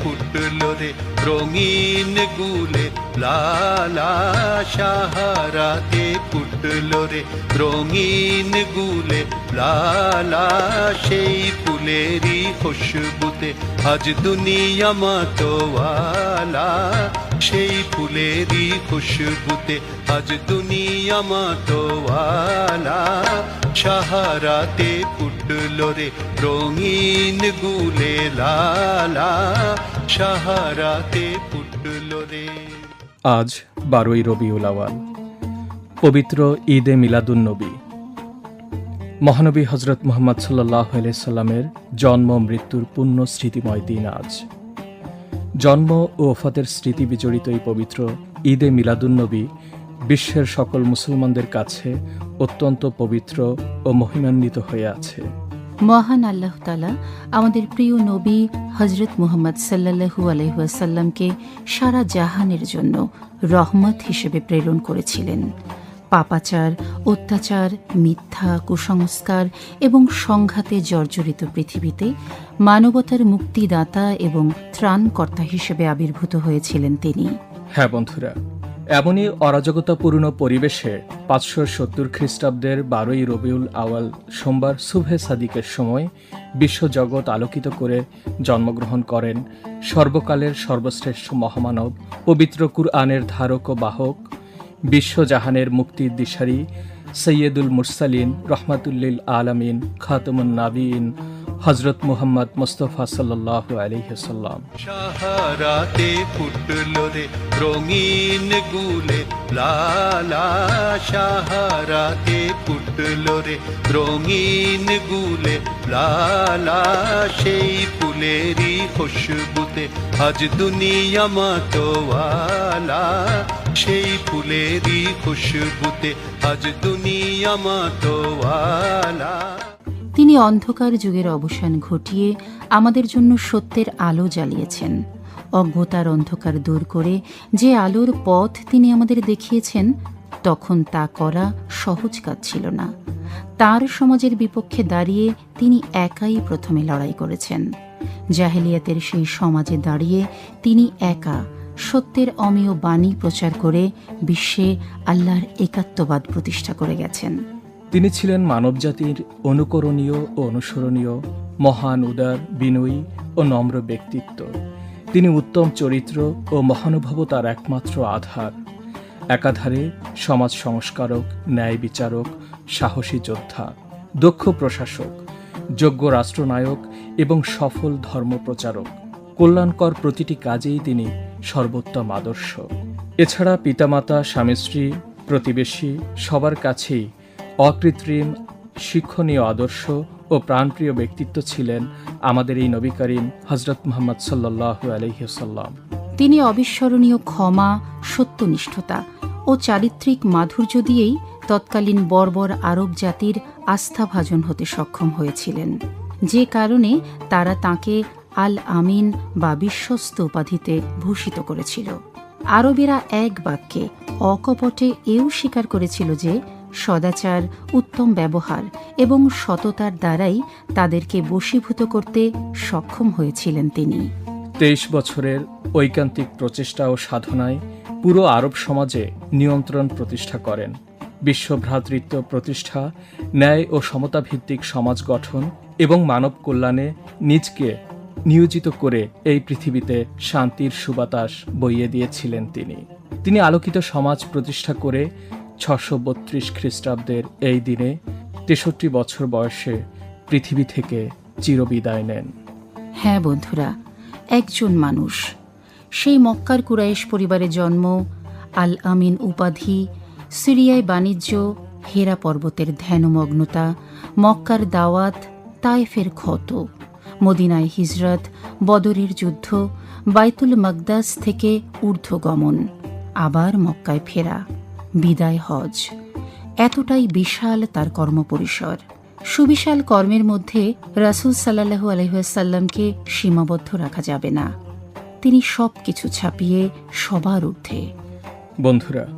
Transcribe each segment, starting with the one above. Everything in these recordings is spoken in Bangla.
ফুটলো রে রঙিন গুলে লালা সাহারাতে ফুটলো রে রঙিন গুলে লালা সেই ফুলেরই খুশবুতে আজ দুনিয়া মাতোয়ালা। সেই ফুলেরই খুশবুতে আজ দুনিয়া মাতোয়ালা। সাহারাতে রে, রঙিন গুলে লালা সাহারাতে ফুটলো রে। আজ বারোই রবিউল আওয়াল, পবিত্র ঈদে মিলাদুন্নবী। মহানবী হজরত মোহাম্মদ সাল্লাহ সাল্লামের জন্ম মৃত্যুর পুণ্য স্মৃতিময় দিন আজ। জন্ম ও ওফাতের স্মৃতি বিজড়িত এই পবিত্র ঈদে মিলাদুন্নবী বিশ্বের সকল মুসলমানদের কাছে অত্যন্ত পবিত্র ও মহিমান্বিত হয়ে আছে। মহান আল্লাহ তালা আমাদের প্রিয় নবী হজরত মুহম্মদ সাল্লাহু আলহাসাল্লামকে সারা জাহানের জন্য রহমত হিসেবে প্রেরণ করেছিলেন। পাপাচার, অত্যাচার, মিথ্যা, কুসংস্কার এবং সংঘাতে জর্জরিত পৃথিবীতে মানবতার মুক্তিদাতা এবং ত্রাণকর্তা হিসেবে আবির্ভূত হয়েছিলেন তিনি। হ্যাঁ বন্ধুরা এমনই অরাজকতাপূর্ণ পরিবেশে পাঁচশো সত্তর খ্রিস্টাব্দের বারোই রবিউল আওয়াল সোমবার সুভে সাদিকের সময় বিশ্বজগৎ আলোকিত করে জন্মগ্রহণ করেন সর্বকালের সর্বশ্রেষ্ঠ মহামানব, পবিত্র কুরআনের ধারক ও বাহক, বিশ্বজাহানের মুক্তির দিশারি সৈয়দুল মুরসালিন, রহমাতুল্লিল আলমিন, খাতমুন নাবিন হজরত মুহাম্মদ মুস্তফা সাল্লাহ আলহিসাল্লাম সাহারাতে ফুটলো রে, রঙিন গুলে, লালা সাহারাতে ফুটলো রে, রঙিন গুলে, লালা সেই ফুলেরই খুশবুতে, আজ দুনিয়া মাতোয়ালা সেই ফুলেরই খুশবুতে, আজ দুনিয়া মাতোয়ালা। তিনি অন্ধকার যুগের অবসান ঘটিয়ে আমাদের জন্য সত্যের আলো জ্বালিয়েছেন। অজ্ঞতার অন্ধকার দূর করে যে আলোর পথ তিনি আমাদের দেখিয়েছেন, তখন তা করা সহজ কাজ ছিল না। তার সমাজের বিপক্ষে দাঁড়িয়ে তিনি একাই প্রথমে লড়াই করেছেন। জাহেলিয়াতের সেই সমাজে দাঁড়িয়ে তিনি একা সত্যের অমেয় বাণী প্রচার করে বিশ্বে আল্লাহর একাত্মবাদ প্রতিষ্ঠা করে গেছেন। তিনি ছিলেন মানবজাতির অনুকরণীয় ও অনুসরণীয়, মহান উদার, বিনয়ী ও নম্র ব্যক্তিত্ব। তিনি উত্তম চরিত্র ও মহানুভবতার একমাত্র আধার। একাধারে সমাজ সংস্কারক, ন্যায় বিচারক, সাহসী যোদ্ধা, দক্ষ প্রশাসক, যোগ্য রাষ্ট্রনায়ক এবং সফল ধর্মপ্রচারক। কল্যাণকর প্রতিটি কাজেই তিনি সর্বোত্তম আদর্শ। এছাড়া পিতামাতা স্বামী স্ত্রী প্রতিবেশী সবার কাছেই অকৃত্রিম, শিক্ষণীয় আদর্শ ও প্রাণপ্রিয় ব্যক্তিত্ব ছিলেন আমাদের এই নবী করিম হজরত মোহাম্মদ সাল্লাহ আলহিসাল্লাম তিনি অবিস্মরণীয় ক্ষমা, সত্যনিষ্ঠতা ও চারিত্রিক মাধুর্য দিয়েই তৎকালীন বর্বর আরব জাতির আস্থাভাজন হতে সক্ষম হয়েছিলেন। যে কারণে তারা তাকে আল আমিন বা বিশ্বস্ত উপাধিতে ভূষিত করেছিল। আরবেরা এক বাক্যে অকপটে এও স্বীকার করেছিল যে সদাচার, উত্তম ব্যবহার এবং সততার দ্বারাই তাদেরকে বশীভূত করতে সক্ষম হয়েছিলেন তিনি। তেইশ বছরের ঐকান্তিক প্রচেষ্টা ও সাধনায় পুরো আরব সমাজে নিয়ন্ত্রণ প্রতিষ্ঠা করেন। বিশ্বভ্রাতৃত্ব প্রতিষ্ঠা, ন্যায় ও সমতাভিত্তিক সমাজ গঠন এবং মানব কল্যাণে নিজকে নিয়োজিত করে এই পৃথিবীতে শান্তির সুবাতাস বইয়ে দিয়েছিলেন তিনি। তিনি আলোকিত সমাজ প্রতিষ্ঠা করে ছশো বত্রিশ খ্রিস্টাব্দের এই দিনে তেষট্টি বছর বয়সে পৃথিবী থেকে চিরবিদায় নেন। হ্যাঁ বন্ধুরা, একজন মানুষ। সেই মক্কার কুরাইশ পরিবারে জন্ম আল আমিন উপাধি সিরিয়ায় বাণিজ্য, হেরা পর্বতের ধ্যানমগ্নতা, মক্কার দাওয়াত, তায়েফের ক্ষত, মদিনায় হিজরত, বদরের যুদ্ধ, বাইতুল মকদাস থেকে ঊর্ধ্বগমন, আবার মক্কায় ফেরা। বিদায় হজ। এতটাই বিশাল তার কর্মপরিসর। সুবিশাল কর্মের মধ্যে রাসুল সাল্লাহু আলহাসাল্লামকে সীমাবদ্ধ রাখা যাবে না। তিনি সব কিছু ছাপিয়ে সবার ঊর্ধ্বে। বন্ধুরা,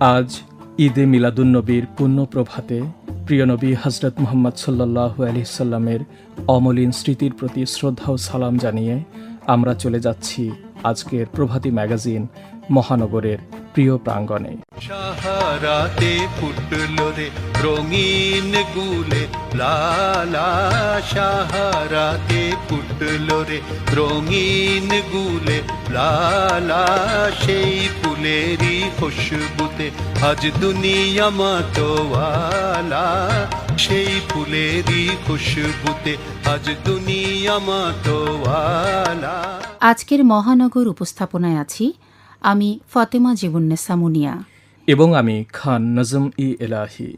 আজ ঈদে মিলাদুন্নবীর পুণ্য প্রভাতে প্রিয় নবী হজরত মোহাম্মদ সাল্লাহ আলি সাল্লামের অমলিন স্মৃতির প্রতি শ্রদ্ধা ও সালাম জানিয়ে আমরা চলে যাচ্ছি আজকের প্রভাতী ম্যাগাজিন মহানগরের প্রিয় প্রাঙ্গণে। সাহারাতে ফুটলো রে রঙিন গুলে লালা সাহারাতে ফুটলো রে রঙিন গুলে লালা সেই ফুলেরই খুশবুতে আজ দুনিয়া মাতোয়ালা সেই ফুলেরই খুশবুতে আজ দুনিয়া মাতোয়ালা। আজকের মহানগর উপস্থাপনায় আছি আমি ফাতেমা জীবন্নেসা মুনিয়া এবং আমি খান নজম ই এলাহি।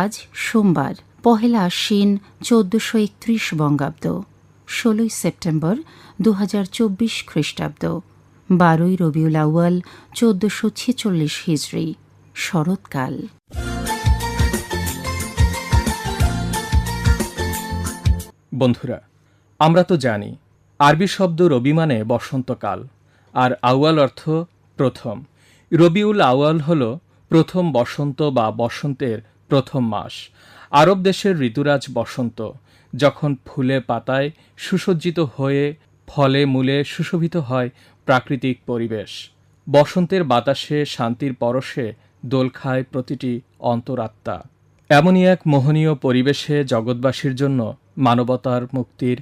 আজ সোমবার পহেলা আশ্বিন চোদ্দশো একত্রিশ বঙ্গাব্দ ষোলোই সেপ্টেম্বর দু হাজার চব্বিশ খ্রিস্টাব্দ বারোই রবিউল আউয়াল চোদ্দশো ছেচল্লিশ হিজড়ি শরৎকাল। বন্ধুরা আমরা তো জানি, আরবি শব্দ রবি মানে বসন্তকাল, আর আউয়াল অর্থ প্রথম। রবিউল আউয়াল হল প্রথম বসন্ত বা বসন্তের প্রথম মাস। আরব দেশের ঋতুরাজ বসন্ত, যখন ফুলে পাতায় সুসজ্জিত হয়ে ফলে মূলে সুশোভিত হয় প্রাকৃতিক পরিবেশ। বসন্তের বাতাসে শান্তির পরশে দোল খায় প্রতিটি অন্তরাত্মা। এমনই এক মোহনীয় পরিবেশে জগৎবাসীর জন্য মানবতার মুক্তির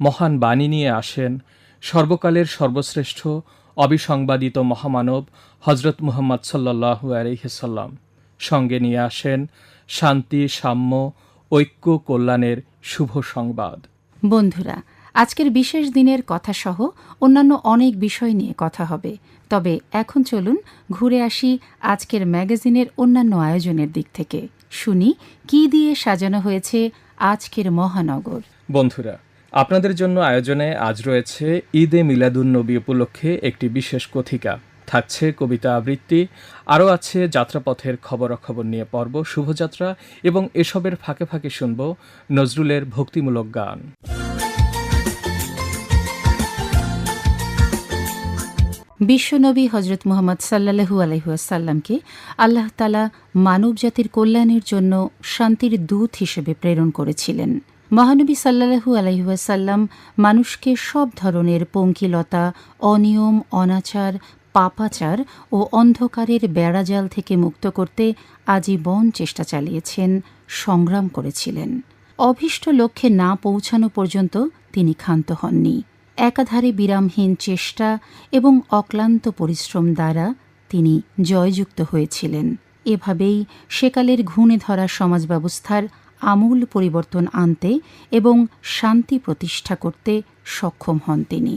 মহান বাণী নিয়ে আসেন সর্বকালের সর্বশ্রেষ্ঠ অবিসংবাদিত মহামানব হজরত মুহম্মদ সাল্লাহু আলহিসাল্লাম সঙ্গে নিয়ে আসেন শান্তি সাম্য ঐক্য কল্যাণের শুভ সংবাদ। বন্ধুরা আজকের বিশেষ দিনের কথাসহ অন্যান্য অনেক বিষয় নিয়ে কথা হবে। তবে এখন চলুন ঘুরে আসি আজকের ম্যাগাজিনের অন্যান্য আয়োজনের দিক থেকে। শুনি কি দিয়ে সাজানো হয়েছে আজকের মহানগর? বন্ধুরা আপনাদের জন্য আয়োজনে আজ রয়েছে ঈদে মিলাদুন নবী উপলক্ষে একটি বিশেষ কথিকা। থাকছে কবিতা আবৃত্তি, আরও আছে যাত্রাপথের খবরাখবর নিয়ে পর্ব, শুভযাত্রা এবং এসবের ফাঁকে ফাঁকে শুনব নজরুলের ভক্তিমূলক গান। বিশ্বনবী হজরত মোহাম্মদ সাল্লাহু আলহিহাসাল্লামকে আল্লাহ তালা মানবজাতির কল্যাণের জন্য শান্তির দূত হিসেবে প্রেরণ করেছিলেন। মহানবী সাল্লাহু আলহিহাসাল্লাম মানুষকে সব ধরনের পঙ্কিলতা, অনিয়ম, অনাচার, পাপাচার ও অন্ধকারের বেড়াজাল থেকে মুক্ত করতে আজীবন চেষ্টা চালিয়েছেন, সংগ্রাম করেছিলেন। অভীষ্ট লক্ষ্যে না পৌঁছানো পর্যন্ত তিনি ক্ষান্ত হননি। একাধারে বিরামহীন চেষ্টা এবং অক্লান্ত পরিশ্রম দ্বারা তিনি জয়যুক্ত হয়েছিলেন। এভাবেই সেকালের ঘুণে ধরা সমাজ ব্যবস্থার আমূল পরিবর্তন আনতে এবং শান্তি প্রতিষ্ঠা করতে সক্ষম হন তিনি।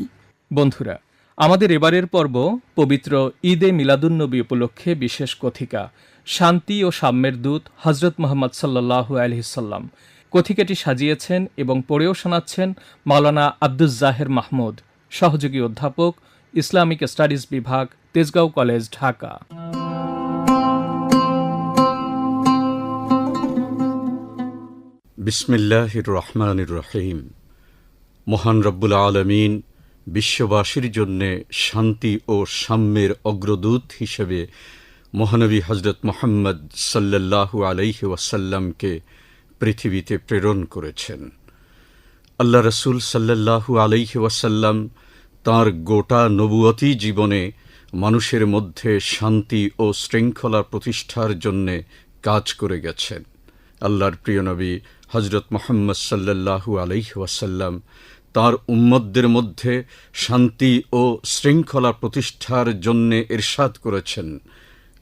বন্ধুরা, আমাদের এবারের পর্ব পবিত্র ঈদে মিলাদুন্নবী উপলক্ষে বিশেষ কথিকা, শান্তি ও সাম্যের দূত হজরত মোহাম্মদ সাল্লাহু আলহিসাল্লাম কথিকাটি সাজিয়েছেন এবং পড়েও শোনাচ্ছেন মাওলানা আব্দুজ্জাহের মাহমুদ, সহযোগী অধ্যাপক, ইসলামিক স্টাডিজ বিভাগ, তেজগাঁও কলেজ, ঢাকা। বিসমিল্লাহির রহমানির রহিম। মহান রব্বুল আলমিন বিশ্ববাসীর জন্যে শান্তি ও সাম্যের অগ্রদূত হিসেবে মহানবী হজরত মোহাম্মদ সাল্লাল্লাহু আলাইহি ওয়াসাল্লামকে পৃথিবীতে প্রেরণ করেছেন। আল্লাহ রসুল সাল্লাল্লাহু আলাইহি ওয়াসাল্লাম তাঁর গোটা নবুয়তি জীবনে মানুষের মধ্যে শান্তি ও শৃঙ্খলা প্রতিষ্ঠার জন্যে কাজ করে গেছেন। আল্লাহর প্রিয় নবী হজরত মোহাম্মদ সাল্লাল্লাহু আলাইহি ওয়াসাল্লাম তাঁর উম্মতদের মধ্যে শান্তি ও শৃঙ্খলা প্রতিষ্ঠার জন্যে এরশাদ করেছেন।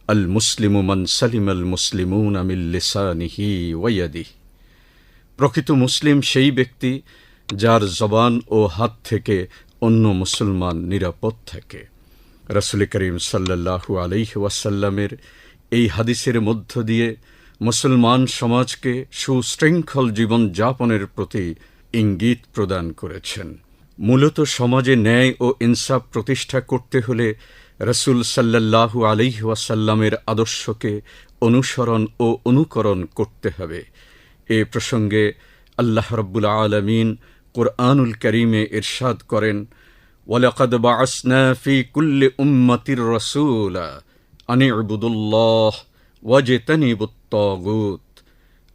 আল মুসলিমু মান সালিম আল মুসলিমুন আমিল লিসানিহি ওয়াইয়াদিহ প্রকৃত মুসলিম সেই ব্যক্তি যার জবান ও হাত থেকে অন্য মুসলমান নিরাপদ থাকে। রসুল করিম সাল্লাহু আলাইহি ওয়াসাল্লামের এই হাদিসের মধ্য দিয়ে মুসলমান সমাজকে সুশৃঙ্খল জীবন যাপনের প্রতি ইঙ্গিত প্রদান করেছেন। মূলত সমাজে ন্যায় ও ইনসাফ প্রতিষ্ঠা করতে হলে রসুল সাল্লাহু আলাইহি ওয়াসাল্লামের আদর্শকে অনুসরণ ও অনুকরণ করতে হবে। এ প্রসঙ্গে আল্লাহ রব্বুল আলমিন কোরআনুল করিমে ইরশাদ করেন, ওয়ালাকাদ বাসনা ফি কুল্লি উম্মতির রসুলা আনি আবুদুল্লাহ ওয়াজেতানিবুত্তগুত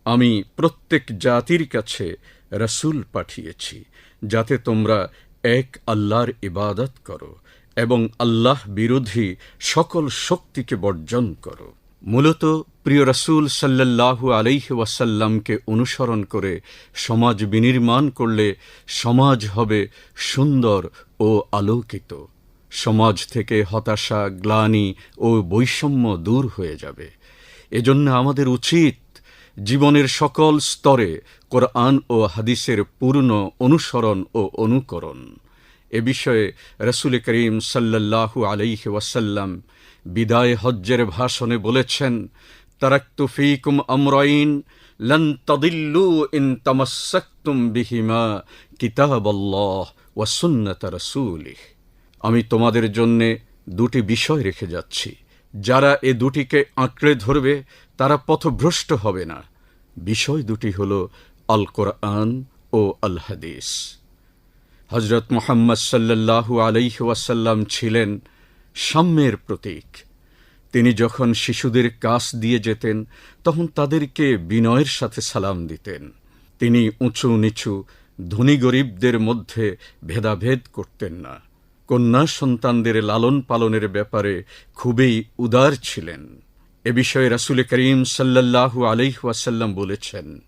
আমি প্রত্যেক জাতির কাছে রসুল পাঠিয়েছি, যাতে তোমরা এক আল্লাহর ইবাদত করো এবং আল্লাহ বিরোধী সকল শক্তিকে বর্জন করো। মূলত প্রিয় রসুল সাল্লাল্লাহু আলাইহি ওয়াসাল্লামকে অনুসরণ করে সমাজ বিনির্মাণ করলে সমাজ হবে সুন্দর ও আলোকিত। সমাজ থেকে হতাশা, গ্লানি ও বৈষম্য দূর হয়ে যাবে। এজন্য আমাদের উচিত জীবনের সকল স্তরে কোরআন ও হাদিসের পূর্ণ অনুসরণ ও অনুকরণ। এ বিষয়ে রসুল করিম সাল্লাল্লাহু আলাইহি ওয়াসাল্লাম বিদায় হজ্জের ভাষণে বলেছেন, তারাক্তু ফীকুম আমরাইন লন তাদিল্লু ইন তামাসসাকতুম বিহিমা কিতাবাল্লাহ ওয়া সুন্নাত রাসূলিহ। আমি তোমাদের জন্যে দুটি বিষয় রেখে যাচ্ছি। যারা এ দুটিকে আঁকড়ে ধরবে, তারা পথভ্রষ্ট হবে না। বিষয় দুটি হল আল কোরআন ও আল হাদিস হজরত মোহাম্মদ সাল্লাল্লাহু আলাইহি ছিলেন সাম্যের প্রতীক। তিনি যখন শিশুদের কাছ দিয়ে যেতেন, তখন তাদেরকে বিনয়ের সাথে সালাম দিতেন। তিনি উঁচু নিচু ধনী গরিবদের মধ্যে ভেদাভেদ করতেন না। কন্যা সন্তানদের লালন পালনের ব্যাপারে খুবই উদার ছিলেন। এ বিষয়ে রাসুল করিম সাল্লাল্লাহু আলাইহুয়াসাল্লাম বলেছেন,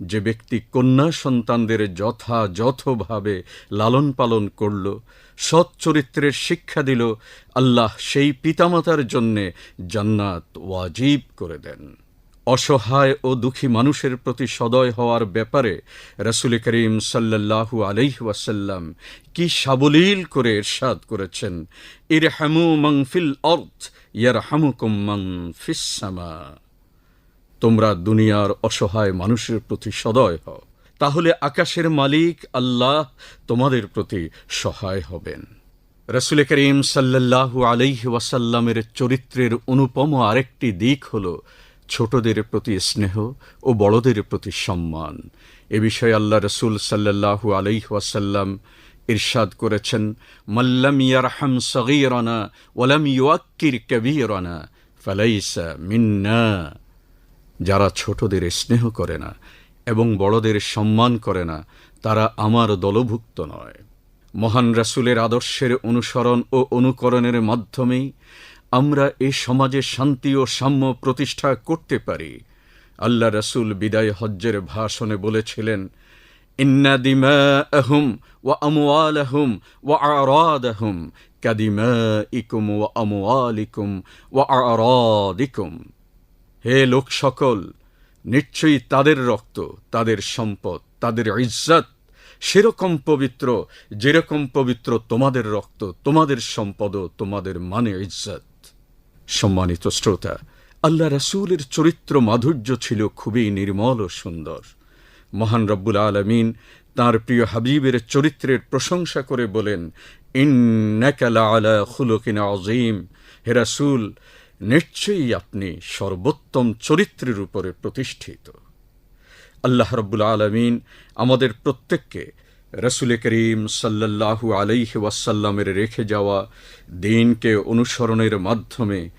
যে ব্যক্তি কন্যা সন্তানদের যথাযথভাবে লালন পালন করল, সৎ চরিত্রের শিক্ষা দিল, আল্লাহ সেই পিতামাতার জন্যে জান্নাত ওয়াজিব করে দেন। অসহায় ও দুঃখী মানুষের প্রতি সদয় হওয়ার ব্যাপারে রসুল করিম সাল্লাল্লাহু আলাইহি ওয়াসাল্লাম কি সাবলীল করে এরশাদ করেছেন? ইর হামু মংফিল অর্থ ইয়ার হামুকুম মং ফিসামা তোমরা দুনিয়ার অসহায় মানুষের প্রতি সদয় হও, তাহলে আকাশের মালিক আল্লাহ তোমাদের প্রতি সহায় হবেন। রসুল করিম সাল্লাল্লাহু আলাইহি ওয়াসাল্লামের চরিত্রের অনুপম আরেকটি দিক হল ছোটদের প্রতি স্নেহ ও বড়দের প্রতি সম্মান। এ বিষয়ে আল্লাহ রসুল সাল্লাল্লাহু আলাইহি ওয়াসাল্লাম ইরশাদ করেছেন মাল্লাম ইয়ারহাম সগীরানা ওয়ালাম ইউয়াক্কির কবীরানা ফালাইসা মিন্না। যারা ছোটদের স্নেহ করে না এবং বড়দের সম্মান করে না, তারা আমার দলভুক্ত নয়। মহান রাসুলের আদর্শের অনুসরণ ও অনুকরণের মাধ্যমেই আমরা এ সমাজে শান্তি ও সাম্য প্রতিষ্ঠা করতে পারি। আল্লাহ রাসুল বিদায় হজ্জের ভাষণে বলেছিলেন, ইন্না দিমা আহুম ওয়া আমওয়াল আহুম আরাদ আহুম কাদিমা ইকুম আমওয়ালিকুম ওয়া আরাদিকুম। হে লোক সকল, নিশ্চয়ই তাদের রক্ত, তাদের সম্পদ, তাদের ইজ্জত সেরকম পবিত্র, যেরকম পবিত্র তোমাদের রক্ত, তোমাদের সম্পদ তোমাদের মানে ইজ্জত। সম্মানিত শ্রোতা, আল্লাহ রাসূলের চরিত্র মাধুর্য ছিল খুবই নির্মল ও সুন্দর। মহান রব্বুল আলমিন তাঁর প্রিয় হাবিবের চরিত্রের প্রশংসা করে বলেন ইন্নাকালা আলা রাসূল, নিশ্চয়ই আপনি সর্বোত্তম চরিত্রের উপরে প্রতিষ্ঠিত। আল্লাহ রব্বুল আলমিন আমাদের প্রত্যেককে রসুল করিম সাল্লাল্লাহু আলাইহি ওয়াসাল্লামের রেখে যাওয়া দিনকে অনুসরণের মাধ্যমে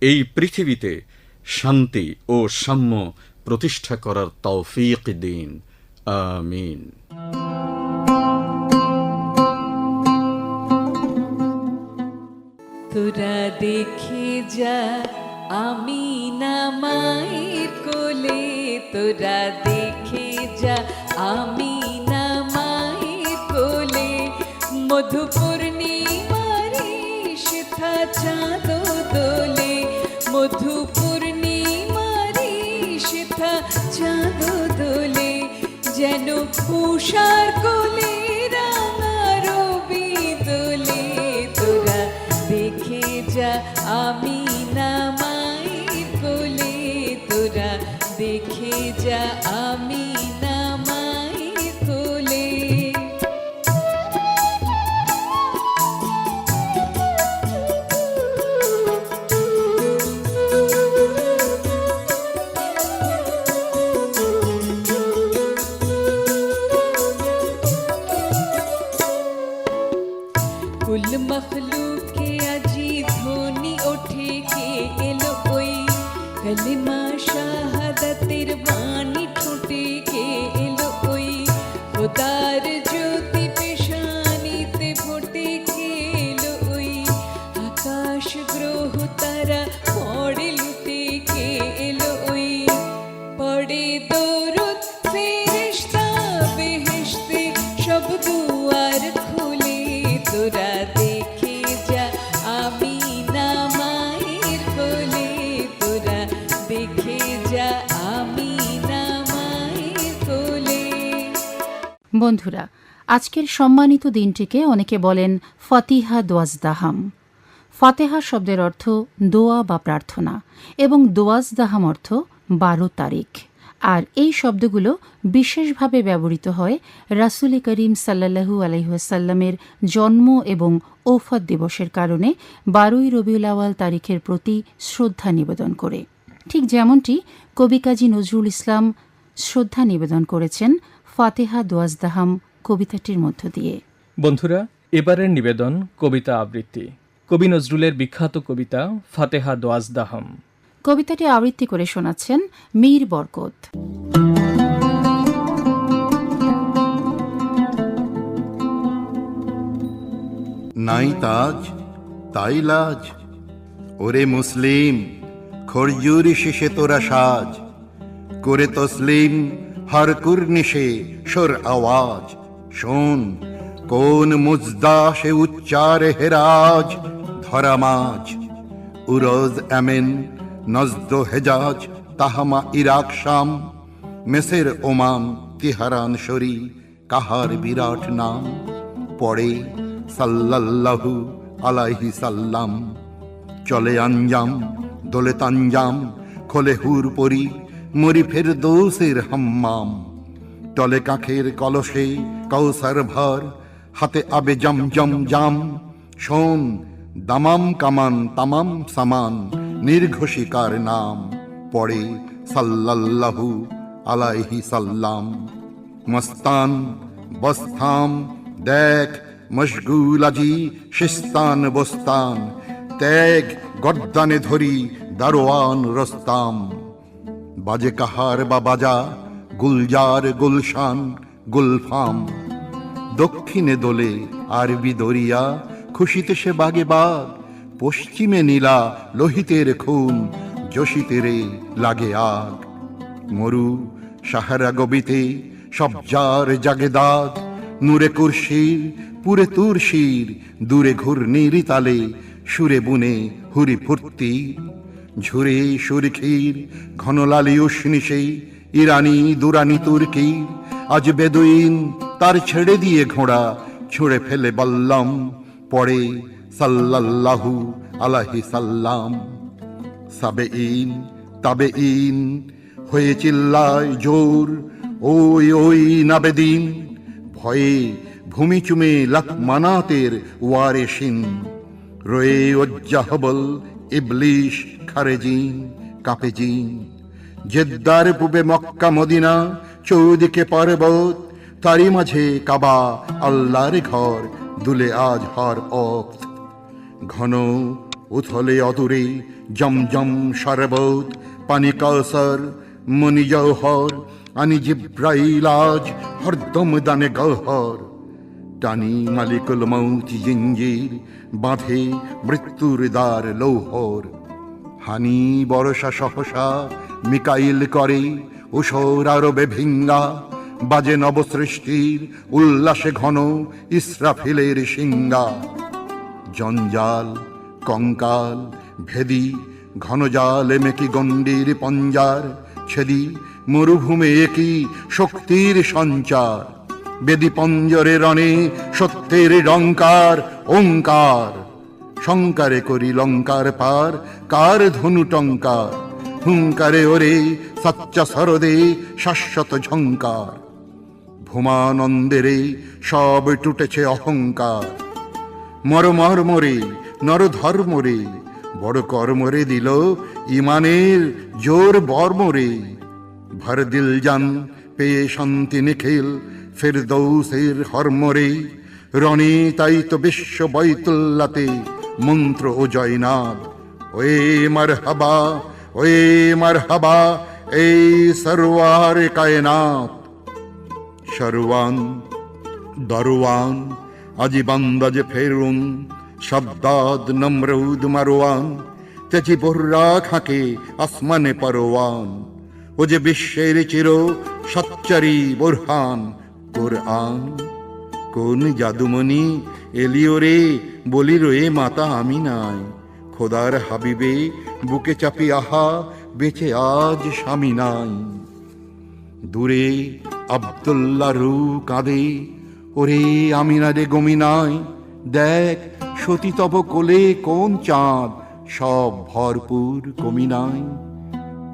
এই পৃথিবীতে শান্তি ও সাম্য প্রতিষ্ঠা করার তৌফিক দিন। আমিন। তোরা দেখে যা, আমি না মায়ের কোলে। তোরা দেখে যা, আমি মধু পূর্ণিমারি সেথা চাঁদ দোলে মধু পূর্ণিমারি সেথা চাঁদ দোলে যেন উষার কোলে যা, আমি না কোলে। তোরা দেখে যা, আমি না বন্ধুরা, আজকের সম্মানিত দিনটিকে অনেকে বলেন ফতিহা দোয়াজদাহাম। ফাতেহা শব্দের অর্থ দোয়া বা প্রার্থনা এবং দোয়াজদাহাম অর্থ বারো তারিখ। আর এই শব্দগুলো বিশেষভাবে ব্যবহৃত হয় রাসুল করিম সাল্লাহু আলহিহাসাল্লামের জন্ম এবং ওফাত দিবসের কারণে বারোই রবিউল আওয়াল তারিখের প্রতি শ্রদ্ধা নিবেদন করে। ঠিক যেমনটি কবি কাজী নজরুল ইসলাম শ্রদ্ধা নিবেদন করেছেন ফাতেহা দোয়াজদাহাম কবিতাটির মধ্য দিয়ে। বন্ধুরা এবারের নিবেদন কবিতা আবৃত্তি। কবি নজরুলের বিখ্যাত কবিতা ফাতেহা দোয়াজদাহাম কবিতাটি আবৃত্তি করে শোনাচ্ছেন মীর বরকত। নাই তাজ তাই লাজ। ওরে মুসলিম খরজুরি শেষে তোরা সাজ। করে তসলিম হর কুর্নিশে সর আওয়াজ। শোন, কোন মুজদা সে উচ্চারে হেরাজ ধরা মাছ। উরজ Yemen, Najd Hejaz, Tihama Iraq Sham. Misr Oman তিহারান শরী, কাহার বিরাট নাম। পড়ে সাল্লাল্লাহু আলাইহি সাল্লাম। চলে আঞ্জাম, দোলে তাঞ্জাম, খোলে হুর পরি মরি ফের দোষের হাম্মাম। টলে কাঁখের কলসে কৌসার ভর, হাতে আবে জম জম জাম। শোন, দামাম কামান তামাম সামান, নির্ঘোষিকার নাম পড়ে সাল্লাল্লাহু আলাইহি সাল্লাম। মস্তান, বস্তাম, দেখ মশগুল আজি শিস্তান, বস্তান। ত্যাগ গদ্দানে ধরি, দারোয়ান রস্তাম। বাজে কাহার বা বাজা, গুলজার গুলশান, গুলফাম। দক্ষিণে দোলে আরবি দরিয়া, খুশিতে সে বাগে বাগ। পশ্চিমে নীলা লোহিতের খুন যশিতেরে লাগে আগ। মরু সাহারা গবিতে সবজার জাগে দাগ। নূরে কুরশির, পুরে তুরশির, দূরে ঘূর্ণির তালে, সুরে বুনে হুরি ফুর্তি। ঝুরে সুরখির ঘনলালি উষ্ণিসে ইরানি, দুরানি তুর্কি। আজ বেদুইন তার ছেড়ে দিয়ে ঘোড়া, ছুঁড়ে ফেলে বললাম পরে সাল্লাল্লাহু আলাহি সাল্লাম। সাবে ইন তাবে ইন হয়ে চিল্লায় জোর, ওই ওই নাবেদিন। ভয়ে ভূমি চুমে লাখ মানাতের ওয়ারেশিন। রয়ে ওজ্জাহবল ইবলিশ, খারেজিন কাপেজিন জেদ্দার পূবে মক্কা, মদিনা, চৌদিকে পর্বত তারি মাঝে কাবা, আল্লাহর ঘর, দুলে আজ হর অক্ত ঘন, উথলে, অদূরে, জমজম শরবত, পানি কৌসর মনি জৌহর আনি জিব্রাইল আজ হরদম দানে গহর। টানি মালিকুল মৌত জিঞ্জির বাঁধে মৃত্যুর দ্বার লৌহর হানি বরসা সহসা মিকাইল করে উষর আরবে ভিঙ্গা বাজে নবসৃষ্টির উল্লাসে ঘন ইসরাফিলের সিঙ্গা জঞ্জাল কঙ্কাল ভেদি ঘনজাল মেকি গণ্ডির পঞ্জার ছেদি মরুভূমে একই শক্তির সঞ্চার বেদি পঞ্জরে রণে সত্যের ডঙ্কার ওঙ্কার। শঙ্কারে করি লঙ্কার পার, কার ধনু টঙ্কার? হুঙ্কারে ওরে সচ্চা সরদে শাশ্বত ঝঙ্কার। ভূমানন্দেরে সব টুটেছে অহংকার। মর মর মরে, নর ধর্মরে বড় কর্মরে দিল ইমানের জোর বর্মরে। ভর দিল জান, পেয়ে শান্তি নিখিল ফের দৌসের হরমরে। রণে তাই তো বিশ্ব বৈতুল্লাতে মন্ত্র ও জয়নাদ ওয়ে মার হাবা ওয়ে মারহাবা, এই সরওয়ার কায়নাত। শরওয়ান দরওয়ান আজি বান্দাজ ফেরুন শব্দাদ নমরুদ মারওয়ান তেজি বর্রা খাকে আসমানে পরওয়ান ও যে বিশ্বের চির সচ্চারি বোরহান কোরআন। কোন জাদুমণি এলিও রে বলি রয়ে মাতা আমি নাই। খোদার হাবিবে বুকে চাপি, আহা, বেঁচে আজ স্বামী নাই। দূরে আবদুল্লা রু কাঁদে, ওরে আমিনা রে গমি নাই। দেখ সতী তব কোলে কোন চাঁদ, সব ভরপুর কমিনাই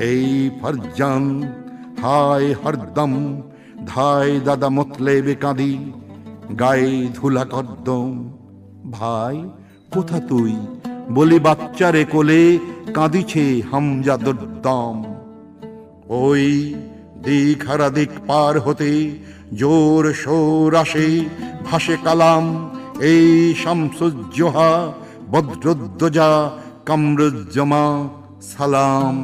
এই ফরজান, হায় হরদম ধায় দাদা মতলেবে কাঁদি, গায়ে ধুলা কদ্দম। ভাই, কোথা তুই? বলি বাচ্চারে কোলে কাঁদিছে হামজাদুদ্দম ওই দিক হারা দিক পার হতে জোর সোর আসে, ভাসে কালাম এই শামসুজ্জোহা, বদ্রুদ্দোজা, কামরুজ্জমা, সালাম।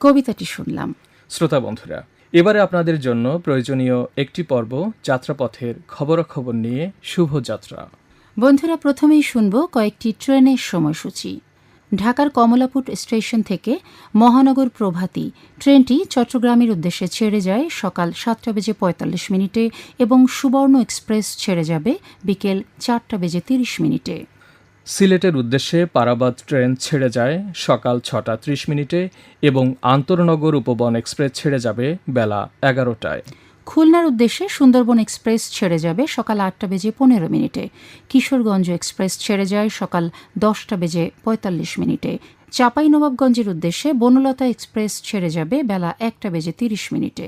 কবিতাটি শুনলাম। শ্রোতা বন্ধুরা এবারে আপনাদের জন্য প্রয়োজনীয় একটি পর্ব যাত্রাপথের খবরাখবর নিয়ে শুভ যাত্রা। বন্ধুরা প্রথমেই শুনব কয়েকটি ট্রেনের সময়সূচি। ঢাকার কমলাপুর স্টেশন থেকে মহানগর প্রভাতী ট্রেনটি চট্টগ্রামের উদ্দেশ্যে ছেড়ে যায় সকাল সাতটা বেজে পঁয়তাল্লিশ মিনিটে এবং সুবর্ণ এক্সপ্রেস ছেড়ে যাবে বিকেল চারটা বেজে তিরিশ মিনিটে। সিলেটের উদ্দেশ্যে পারাবাদ ট্রেন ছেড়ে যায় সকাল ছটা ত্রিশ মিনিটে এবং আন্তর্নগর উপবন এক্সপ্রেস ছেড়ে যাবে বেলা এগারোটায়। খুলনার উদ্দেশ্যে সুন্দরবন এক্সপ্রেস ছেড়ে যাবে সকাল আটটা বেজে পনেরো মিনিটে। কিশোরগঞ্জ এক্সপ্রেস ছেড়ে যায় সকাল দশটা বেজে পঁয়তাল্লিশ মিনিটে। চাপাই নবাবগঞ্জের উদ্দেশ্যে বনলতা এক্সপ্রেস ছেড়ে যাবে বেলা একটা বেজে তিরিশ মিনিটে।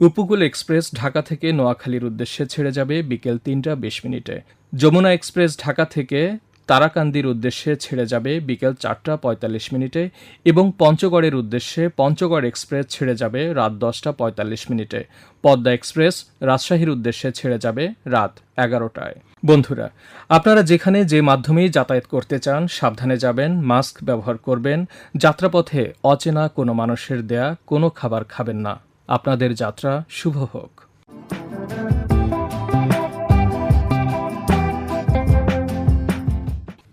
উপকূল এক্সপ্রেস ঢাকা থেকে নোয়াখালীর উদ্দেশ্যে ছেড়ে যাবে বিকেল তিনটা বিশ মিনিটে। যমুনা এক্সপ্রেস ঢাকা থেকে তারাকান্দির উদ্দেশ্যে ছেড়ে যাবে বিকেল চারটা পঁয়তাল্লিশ মিনিটে এবং পঞ্চগড়ের উদ্দেশ্যে পঞ্চগড় এক্সপ্রেস ছেড়ে যাবে রাত দশটা পঁয়তাল্লিশ মিনিটে। পদ্মা এক্সপ্রেস রাজশাহীর উদ্দেশ্যে ছেড়ে যাবে রাত এগারোটায়। বন্ধুরা, আপনারা যেখানে যে মাধ্যমেই যাতায়াত করতে চান, সাবধানে যাবেন, মাস্ক ব্যবহার করবেন, যাত্রাপথে অচেনা কোনো মানুষের দেয়া কোনো খাবার খাবেন না। আপনাদের যাত্রা শুভ হোক।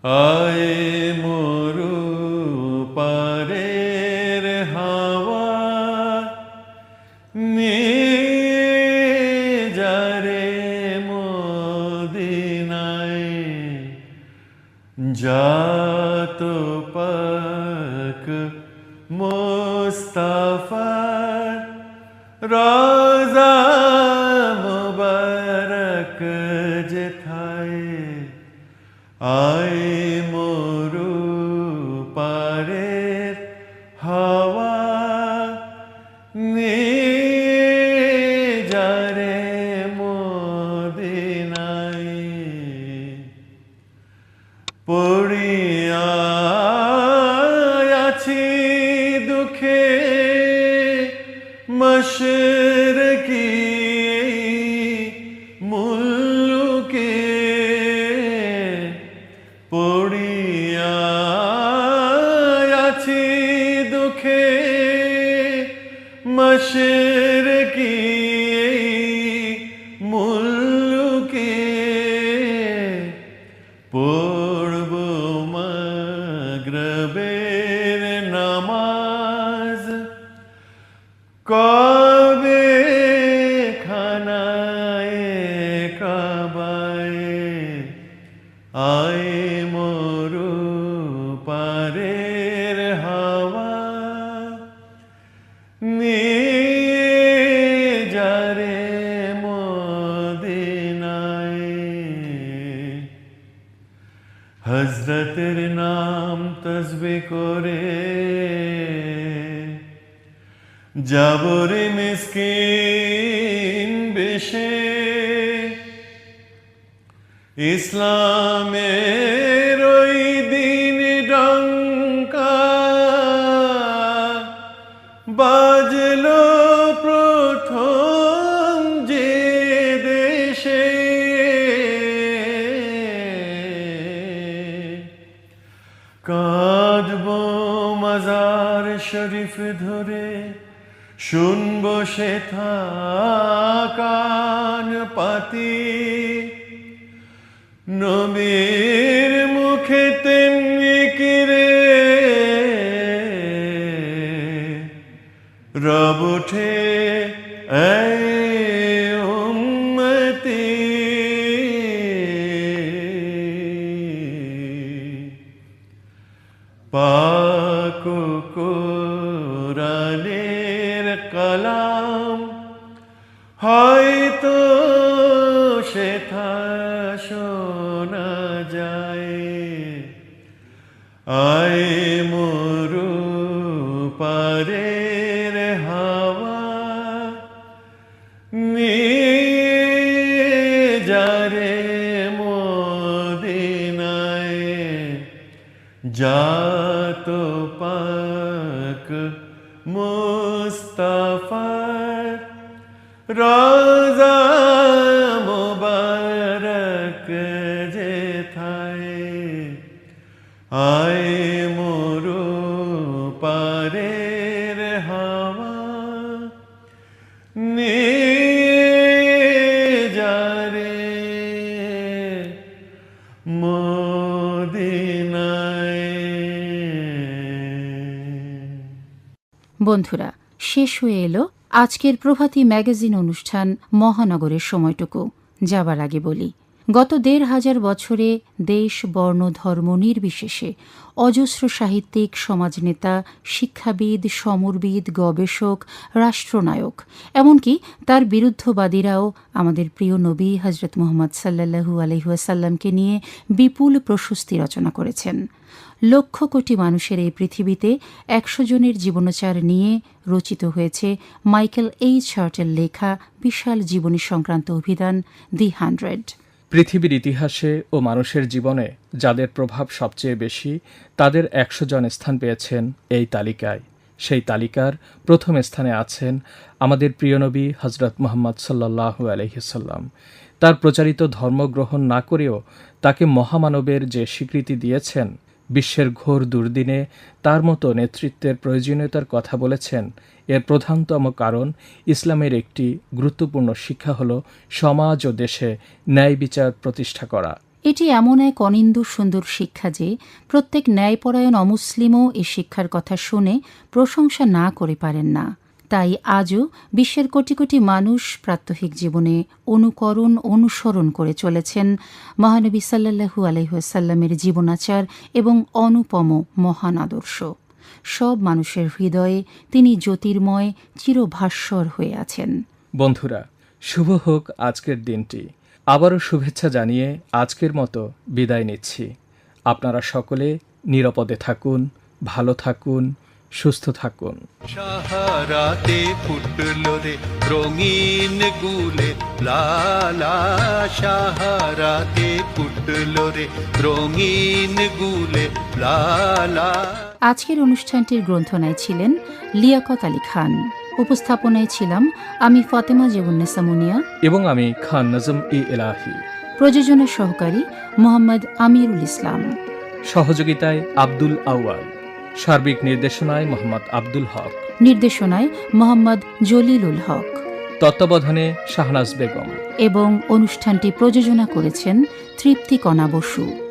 আয় মরু পারের হাওয়া যারে মদিনায় যাত পাক মোস্তাফার রাজা বেশে। ইসলামের ওই দিন ডঙ্কা বাজল প্রথম যে দেশে। কাঁদব মজার শরীফ ধরে, শুনব সে থা পাতি নবীর মুখে তেমনি কিরে রব উঠে কালাম হয়তো আয় মরু পারের হাওয়া নিয়ে যারে মদিনায় জাত পাক মুস্তাফার রাজা বন্ধুরা শেষ হয়ে এলো আজকের প্রভাতী ম্যাগাজিন অনুষ্ঠান মহানগরের সময়টুকু। যাবার আগে বলি গত দেড় হাজার বছরে দেশ, বর্ণ, ধর্ম নির্বিশেষে অজস্র সাহিত্যিক, সমাজনেতা, শিক্ষাবিদ, সমরবিদ, গবেষক, রাষ্ট্রনায়ক, এমনকি তার বিরুদ্ধবাদীরাও আমাদের প্রিয় নবী হজরত মোহাম্মদ সাল্লাহু আলহিহাসাল্লামকে নিয়ে বিপুল প্রশস্তি রচনা করেছেন। লক্ষ কোটি মানুষের এই পৃথিবীতে একশো জনের জীবনচার নিয়ে রচিত হয়েছে মাইকেল এইচ হার্টের লেখা বিশাল জীবনী সংক্রান্ত অভিধান, দি হান্ড্রেড। পৃথিবীর ইতিহাসে ও মানুষের জীবনে যাদের প্রভাব সবচেয়ে বেশি, তাদের একশো জন স্থান পেয়েছেন এই তালিকায়। সেই তালিকার প্রথম স্থানে আছেন আমাদের প্রিয় নবী হজরত মোহাম্মদ সাল্লাহ আলহিসাল্লাম তার প্রচারিত ধর্ম গ্রহণ না করেও তাকে মহামানবের যে স্বীকৃতি দিয়েছেন, বিশ্বের ঘোর দুর্দিনে তার মতো নেতৃত্বের প্রয়োজনীয়তার কথা বলেছেন এর প্রধানতম কারণ ইসলামের একটি গুরুত্বপূর্ণ শিক্ষা হল সমাজ ও দেশে ন্যায় বিচার প্রতিষ্ঠা করা। এটি এমন এক অনিন্দ সুন্দর শিক্ষা যে, প্রত্যেক ন্যায়পরায়ণ অমুসলিমও এই শিক্ষার কথা শুনে প্রশংসা না করে পারেন না। তাই আজও বিশ্বের কোটি কোটি মানুষ প্রাত্যহিক জীবনে অনুকরণ, অনুসরণ করে চলেছেন মহানবী সাল্লাহু আলহিহাসাল্লামের জীবনাচার এবং অনুপম মহান আদর্শ। সব মানুষের হৃদয়ে তিনি জ্যোতির্ময় চিরভাস্বর হয়ে আছেন। বন্ধুরা শুভ হোক আজকের দিনটি। আবারও শুভেচ্ছা জানিয়ে আজকের মতো বিদায় নিচ্ছি। আপনারা সকলে নিরাপদে থাকুন ভালো থাকুন সুস্থ থাকুন। সাহারাতে ফুটলো রে রঙিন গুলে লালা সাহারাতে ফুটলো রে রঙিন গুলে লালা আজকের অনুষ্ঠানটির গ্রন্থনায় ছিলেন লিয়াকত আলী খান। উপস্থাপনায় ছিলাম আমি ফাতেমা জেবুন্নেসা মুনিয়া। এবং আমি খান নজম ই এলাহি। প্রযোজনা সহকারী মোহাম্মদ আমিরুল ইসলাম। সহযোগিতায় আব্দুল আউয়াল। সার্বিক নির্দেশনায় মোহাম্মদ আব্দুল হক। নির্দেশনায় মোহাম্মদ জলিলুল হক। তত্ত্বাবধানে শাহনাজ বেগম। এবং অনুষ্ঠানটি প্রযোজনা করেছেন তৃপ্তি কণা বসু।